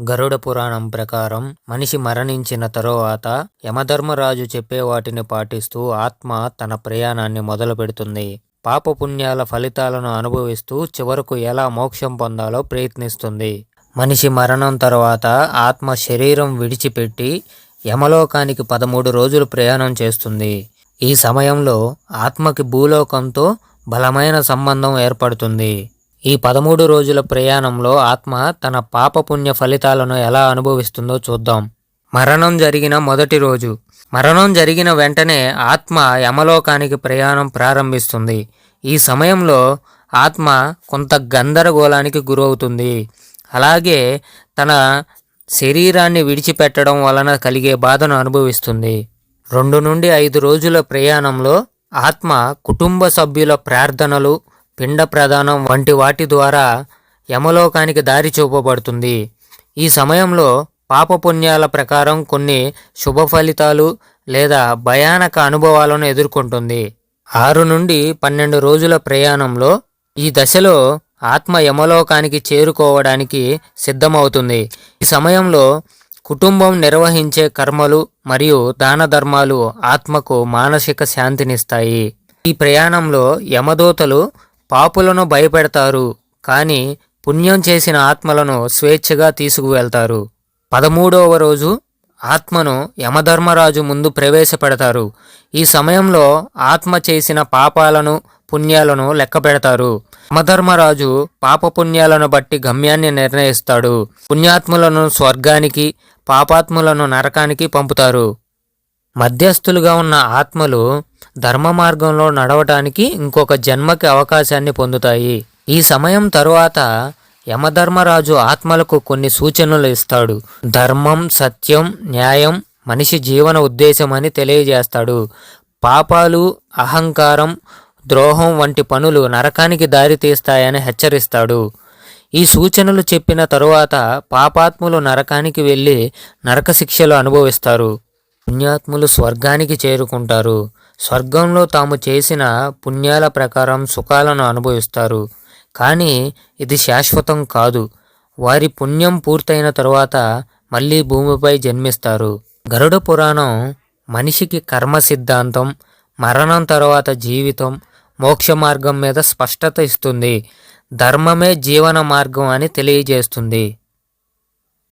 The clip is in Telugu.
గరుడ పురాణం ప్రకారం మనిషి మరణించిన తరువాత యమధర్మరాజు చెప్పే వాటిని పాటిస్తూ ఆత్మ తన ప్రయాణాన్ని మొదలు పెడుతుంది. పాపపుణ్యాల ఫలితాలను అనుభవిస్తూ చివరకు ఎలా మోక్షం పొందాలో ప్రయత్నిస్తుంది. మనిషి మరణం తర్వాత ఆత్మ శరీరం విడిచిపెట్టి యమలోకానికి పదమూడు రోజులు ప్రయాణం చేస్తుంది. ఈ సమయంలో ఆత్మకి భూలోకంతో బలమైన సంబంధం ఏర్పడుతుంది. ఈ పదమూడు రోజుల ప్రయాణంలో ఆత్మ తన పాపపుణ్య ఫలితాలను ఎలా అనుభవిస్తుందో చూద్దాం. మరణం జరిగిన మొదటి రోజు. మరణం జరిగిన వెంటనే ఆత్మ యమలోకానికి ప్రయాణం ప్రారంభిస్తుంది. ఈ సమయంలో ఆత్మ కొంత గందరగోళానికి గురవుతుంది. అలాగే తన శరీరాన్ని విడిచిపెట్టడం వలన కలిగే బాధను అనుభవిస్తుంది. రెండు నుండి ఐదు రోజుల ప్రయాణంలో ఆత్మ కుటుంబ సభ్యుల ప్రార్థనలు పిండ ప్రదానం వంటి వాటి ద్వారా యమలోకానికి దారి చూపబడుతుంది. ఈ సమయంలో పాపపుణ్యాల ప్రకారం కొన్ని శుభ ఫలితాలు లేదా భయానక అనుభవాలను ఎదుర్కొంటుంది. ఆరు నుండి పన్నెండు రోజుల ప్రయాణంలో ఈ దశలో ఆత్మ యమలోకానికి చేరుకోవడానికి సిద్ధమవుతుంది. ఈ సమయంలో కుటుంబం నిర్వహించే కర్మలు మరియు దాన ధర్మాలు ఆత్మకు మానసిక శాంతినిస్తాయి. ఈ ప్రయాణంలో యమదూతలు పాపులను భయపెడతారు కానీ పుణ్యం చేసిన ఆత్మలను స్వేచ్ఛగా తీసుకువెళ్తారు. పదమూడవ రోజు ఆత్మను యమధర్మరాజు ముందు ప్రవేశపెడతారు. ఈ సమయంలో ఆత్మ చేసిన పాపాలను పుణ్యాలను లెక్క పెడతారు యమధర్మరాజు పాపపుణ్యాలను బట్టి గమ్యాన్ని నిర్ణయిస్తాడు. పుణ్యాత్ములను స్వర్గానికి పాపాత్ములను నరకానికి పంపుతారు. మధ్యస్థులుగా ఉన్న ఆత్మలు ధర్మ మార్గంలో నడవటానికి ఇంకొక జన్మకి అవకాశాన్ని పొందుతాయి. ఈ సమయం తరువాత యమధర్మరాజు ఆత్మలకు కొన్ని సూచనలు ఇస్తాడు. ధర్మం సత్యం న్యాయం మనిషి జీవన ఉద్దేశం అని తెలియజేస్తాడు. పాపాలు అహంకారం ద్రోహం వంటి పనులు నరకానికి దారితీస్తాయని హెచ్చరిస్తాడు. ఈ సూచనలు చెప్పిన తరువాత పాపాత్ములు నరకానికి వెళ్ళి నరక శిక్షలు అనుభవిస్తారు. పుణ్యాత్ములు స్వర్గానికి చేరుకుంటారు. స్వర్గంలో తాము చేసిన పుణ్యాల ప్రకారం సుఖాలను అనుభవిస్తారు. కానీ ఇది శాశ్వతం కాదు. వారి పుణ్యం పూర్తయిన తరువాత మళ్ళీ భూమిపై జన్మిస్తారు. గరుడ పురాణం మనిషికి కర్మ సిద్ధాంతం మరణం తర్వాత జీవితం మోక్ష మార్గం మీద స్పష్టత ఇస్తుంది. ధర్మమే జీవన మార్గం అని తెలియజేస్తుంది.